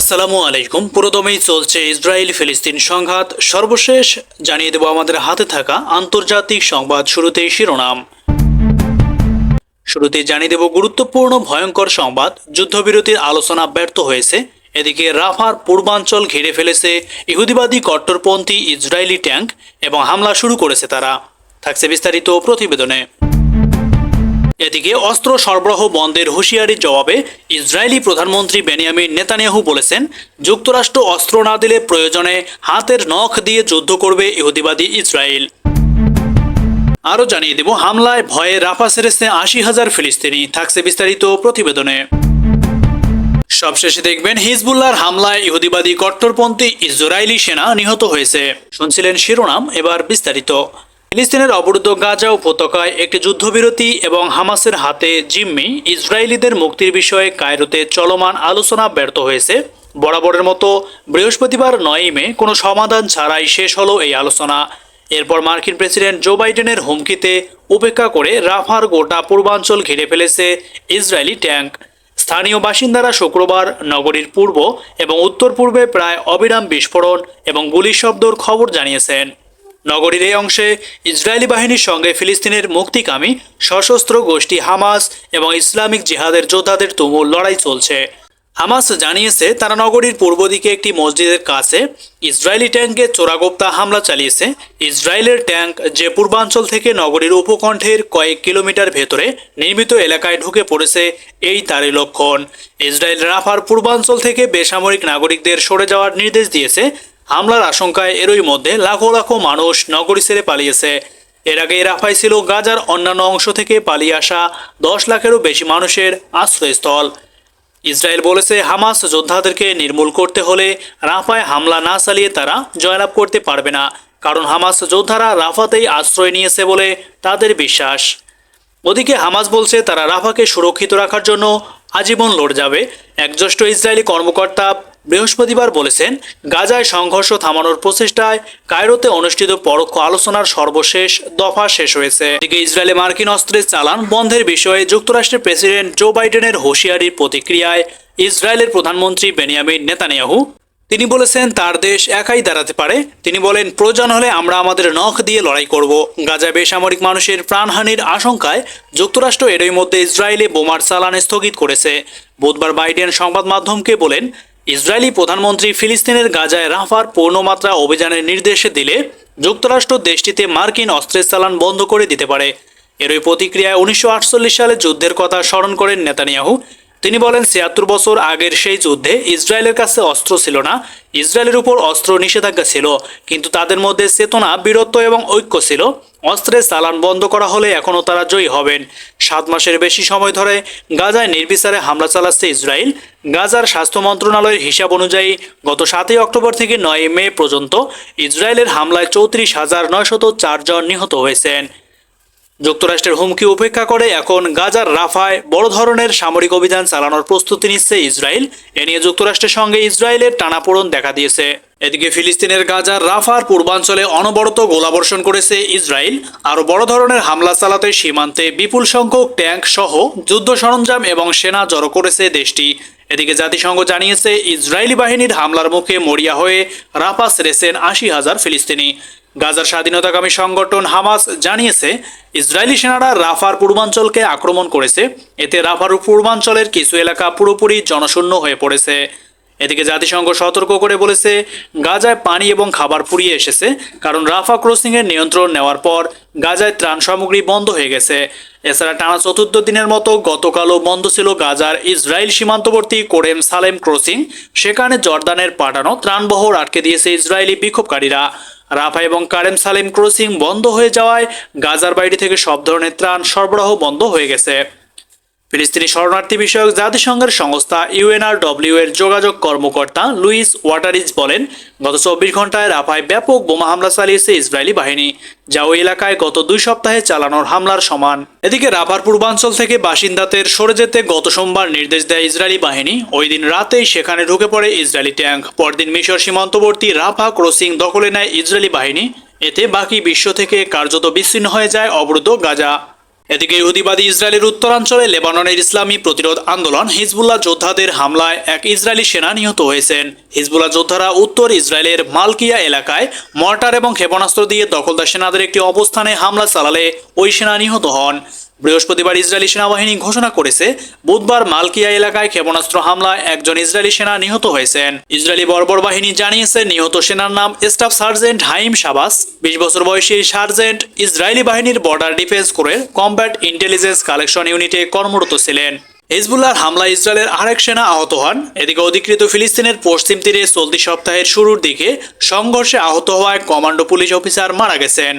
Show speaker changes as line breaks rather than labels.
আসসালামু আলাইকুম পুরোদমেই চলছে ইসরায়েল ফিলিস্তিন সংঘাত সর্বশেষ জানিয়ে দেব আমাদের হাতে থাকা আন্তর্জাতিক সংবাদ শুরুতেই শিরোনাম শুরুতে জানিয়ে দেব গুরুত্বপূর্ণ ভয়ঙ্কর সংবাদ যুদ্ধবিরতির আলোচনা ব্যর্থ হয়েছে এদিকে রাফার পূর্বাঞ্চল ঘিরে ফেলেছে ইহুদিবাদী কট্টরপন্থী ইসরায়েলি ট্যাঙ্ক এবং হামলা শুরু করেছে তারা থাকছে বিস্তারিত প্রতিবেদনে এদিকে অস্ত্র সরবরাহ বন্ধের হুঁশিয়ারির জবাবে ইসরায়েলি প্রধানমন্ত্রী বেনিয়ামিন নেতানিয়াহু বলেছেন যুক্তরাষ্ট্র অস্ত্র না দিলে প্রয়োজনে হাতের নখ দিয়ে যুদ্ধ করবে ইহুদিবাদী ইসরায়েল আরও জানিয়ে দেব হামলায় ভয়ে রাফা সেরেছে আশি হাজার ফিলিস্তিনি থাকছে বিস্তারিত প্রতিবেদনে সবশেষে দেখবেন হিজবুল্লার হামলায় ইহুদিবাদী কট্টরপন্থী ইসরায়েলি সেনা নিহত হয়েছে শুনছিলেন শিরোনাম এবার বিস্তারিত ফিলিস্তিনের অবরুদ্ধ গাজা উপত্যকায় একটি যুদ্ধবিরতি এবং হামাসের হাতে জিম্মি ইসরায়েলিদের মুক্তির বিষয়ে কায়রোতে চলমান আলোচনা ব্যর্থ হয়েছে বরাবরের মতো বৃহস্পতিবার নয় মে কোনো সমাধান ছাড়াই শেষ হলো এই আলোচনা এরপর মার্কিন প্রেসিডেন্ট জো বাইডেনের হুমকিতে উপেক্ষা করে রাফার গোটা পূর্বাঞ্চল ঘিরে ফেলেছে ইসরায়েলি ট্যাঙ্ক স্থানীয় বাসিন্দারা শুক্রবার নগরীর পূর্ব এবং উত্তর পূর্বে প্রায় অবিরাম বিস্ফোরণ এবং গুলির শব্দর খবর জানিয়েছেন নগরীর এই অংশে ইসরায়েলি বাহিনীর সঙ্গে ফিলিস্তিনের মুক্তিকামী সশস্ত্র গোষ্ঠী হামাস এবং ইসলামিক জিহাদের যোদ্ধাদের তুমুল লড়াই চলছে হামাস জানিয়েছে তারা নগরীর পূর্ব দিকে একটি মসজিদের কাছে ইসরায়েলি ট্যাঙ্কে চোরাগোপ্তা হামলা চালিয়েছে ইসরায়েলের ট্যাঙ্ক যে পূর্বাঞ্চল থেকে নগরীর উপকণ্ঠের কয়েক কিলোমিটার ভেতরে নির্মিত এলাকায় ঢুকে পড়েছে এই তারই লক্ষণ ইসরায়েল রাফার পূর্বাঞ্চল থেকে বেসামরিক নাগরিকদের সরে যাওয়ার নির্দেশ দিয়েছে হামলার আশঙ্কায় এরই মধ্যে লাখো লাখো মানুষ নগরী ছেড়ে পালিয়েছে এর আগে রাফাই ছিল গাজার অন্যান্য অংশ থেকে পালিয়ে আসা দশ লাখেরও বেশি মানুষের আশ্রয়স্থল ইসরায়েল বলেছে হামাস যোদ্ধাদেরকে নির্মূল করতে হলে রাফায় হামলা না চালিয়ে তারা জয়লাভ করতে পারবে না কারণ হামাস যোদ্ধারা রাফাতেই আশ্রয় নিয়েছে বলে তাদের বিশ্বাস ওদিকে হামাস বলছে তারা রাফাকে সুরক্ষিত রাখার জন্য আজীবন লড় যাবে একজ্যেষ্ঠ ইসরায়েলি কর্মকর্তা বৃহস্পতিবার বলেছেন গাজায় সংঘর্ষ থামানোর প্রচেষ্টায় কায়রোতে অনুষ্ঠিত পরোক্ষ আলোচনার সর্বশেষ দফা শেষ হয়েছে এদিকে ইসরায়েলে মার্কিন অস্ত্রের চালান বন্ধের বিষয়ে যুক্তরাষ্ট্রের প্রেসিডেন্ট জো বাইডেনের হুঁশিয়ারির প্রতিক্রিয়ায় ইসরায়েলের প্রধানমন্ত্রী বেনিয়ামিন নেতানিয়াহু তিনি বলেছেন তার দেশ একাই দাঁড়াতে পারে তিনি বলেন প্রয়োজন হলে আমরা আমাদের নখ দিয়ে লড়াই করব গাজা বেসামরিক মানুষের প্রাণহানির আশঙ্কায় যুক্তরাষ্ট্র এরই মধ্যে ইসরায়েলে বোমার চালান স্থগিত করেছে বুধবার বাইডেন সংবাদ মাধ্যমকে বলেন ইসরায়েলি প্রধানমন্ত্রী ফিলিস্তিনের গাজায় রাফার পূর্ণমাত্রা অভিযানের নির্দেশ দিলে যুক্তরাষ্ট্র দেশটিতে মার্কিন অস্ত্রের চালান বন্ধ করে দিতে পারে এরই প্রতিক্রিয়ায় উনিশশো সালে যুদ্ধের কথা স্মরণ করেন নেতানিয়াহু তিনি বলেন ছিয়াত্তর বছর আগের সেই যুদ্ধে ইসরায়েলের কাছে অস্ত্র ছিল না ইসরায়েলের উপর অস্ত্র নিষেধাজ্ঞা ছিল কিন্তু তাদের মধ্যে চেতনা বীরত্ব এবং ঐক্য ছিল অস্ত্রের চালান বন্ধ করা হলে এখনও তারা জয়ী হবেন সাত মাসের বেশি সময় ধরে গাজায় নির্বিচারে হামলা চালাচ্ছে ইসরায়েল গাজার স্বাস্থ্য মন্ত্রণালয়ের হিসাব অনুযায়ী গত সাতই অক্টোবর থেকে নয় মে পর্যন্ত ইসরায়েলের হামলায় চৌত্রিশ হাজার নয়শত চারজন নিহত হয়েছেন যুক্তরাষ্ট্রের হুমকি উপেক্ষা করে এখন গাজার রাফায় বড় ধরনের সামরিক অভিযান চালানোর প্রস্তুতি নিচ্ছে ইসরায়েল এ নিয়ে যুক্তরাষ্ট্রের সঙ্গে ইসরায়েলের টানাপোড়ন দেখা দিয়েছে এদিকে ফিলিস্তিনের গাজার রাফার পূর্বাঞ্চলে অনবরত গোলাবর্ষণ করেছে ইসরায়েল আরও বড় ধরনের হামলা চালাতে সীমান্তে বিপুল সংখ্যক ট্যাঙ্ক সহ যুদ্ধ সরঞ্জাম এবং সেনা জড়ো করেছে দেশটি এদিকে জাতিসংঘ জানিয়েছে ইসরায়েলি বাহিনীর হামলার মুখে মরিয়া হয়ে রাফা সেরেছেন আশি হাজার ফিলিস্তিনি গাজার স্বাধীনতাকামী সংগঠন হামাস জানিয়েছে ইসরায়েলি সেনারা রাফার পূর্বাঞ্চলকে আক্রমণ করেছে এতে রাফার পূর্বাঞ্চলের কিছু এলাকা পুরোপুরি জনশূন্য হয়ে পড়েছে এদিকে জাতিসংঘ সতর্ক করে বলেছে গাজায় পানি এবং খাবার পুড়িয়ে এসেছে কারণ রাফা ক্রসিংয়ের নিয়ন্ত্রণ নেওয়ার পর গাজায় ত্রাণ সামগ্রী বন্ধ হয়ে গেছে এছাড়া টানা চতুর্থ দিনের মতো গতকালও বন্ধ ছিল গাজার ইসরায়েল সীমান্তবর্তী কোরেম সালেম ক্রসিং সেখানে জর্দানের পাঠানো ত্রাণবহর আটকে দিয়েছে ইসরায়েলি বিক্ষোভকারীরা রাফা এবং কারেম সালেম ক্রসিং বন্ধ হয়ে যাওয়ায় গাজার বাইরে থেকে সব ধরনের ত্রাণ সরবরাহ বন্ধ হয়ে গেছে ফিলিস্তিনি শরণার্থী বিষয়ক জাতিসংঘের সংস্থা ইউএনআরডব্লিউ এর যোগাযোগ কর্মকর্তা লুইস ওয়াটারিজ বলেন গত চব্বিশ ঘন্টায় রাফায় ব্যাপক বোমা হামলা চালিয়েছে ইসরায়েলি বাহিনী যা ওই এলাকায় গত দুই সপ্তাহে চালানোর হামলার সমান এদিকে রাফার পূর্বাঞ্চল থেকে বাসিন্দাদের সরে যেতে গত সোমবার নির্দেশ দেয় ইসরায়েলি বাহিনী ওই দিন রাতেই সেখানে ঢুকে পড়ে ইসরায়েলি ট্যাঙ্ক পরদিন মিশর সীমান্তবর্তী রাফা ক্রসিং দখলে নেয় ইসরায়েলি বাহিনী এতে বাকি বিশ্ব থেকে কার্যত বিচ্ছিন্ন হয়ে যায় অবরুদ্ধ গাজা এদিকে ইহুদিবাদী ইসরায়েলের উত্তরাঞ্চলে লেবাননের ইসলামী প্রতিরোধ আন্দোলন হিজবুল্লাহ যোদ্ধাদের হামলায় এক ইসরায়েলি সেনা নিহত হয়েছেন হিজবুল্লাহ যোদ্ধারা উত্তর ইসরায়েলের মালকিয়া এলাকায় মর্টার এবং ক্ষেপণাস্ত্র দিয়ে দখলদার সেনাদের একটি অবস্থানে হামলা চালালে ওই সেনা নিহত হন বৃহস্পতিবার ইসরায়েলি সেনাবাহিনী ঘোষণা করেছে বুধবার মালকিয়া এলাকায় ক্ষেপণাস্ত্র হামলায় একজন ইসরায়েলি সেনা নিহত হয়েছেন ইসরায়েলি বর্বর বাহিনী জানিয়েছে নিহত সেনার নাম স্টাফ সার্জেন্ট হাইম শাবাস বিশ বছর বয়সী সার্জেন্ট ইসরায়েলি বাহিনীর বর্ডার ডিফেন্স কোরের কম্ব্যাট ইন্টেলিজেন্স কালেকশন ইউনিটে কর্মরত ছিলেন হিজবুল্লার হামলায় ইসরায়েলের আরেক সেনা আহত হন এদিকে অধিকৃত ফিলিস্তিনের পশ্চিম তীরে চলতি সপ্তাহের শুরুর দিকে সংঘর্ষে আহত হওয়ায় কমান্ডো পুলিশ অফিসার মারা গেছেন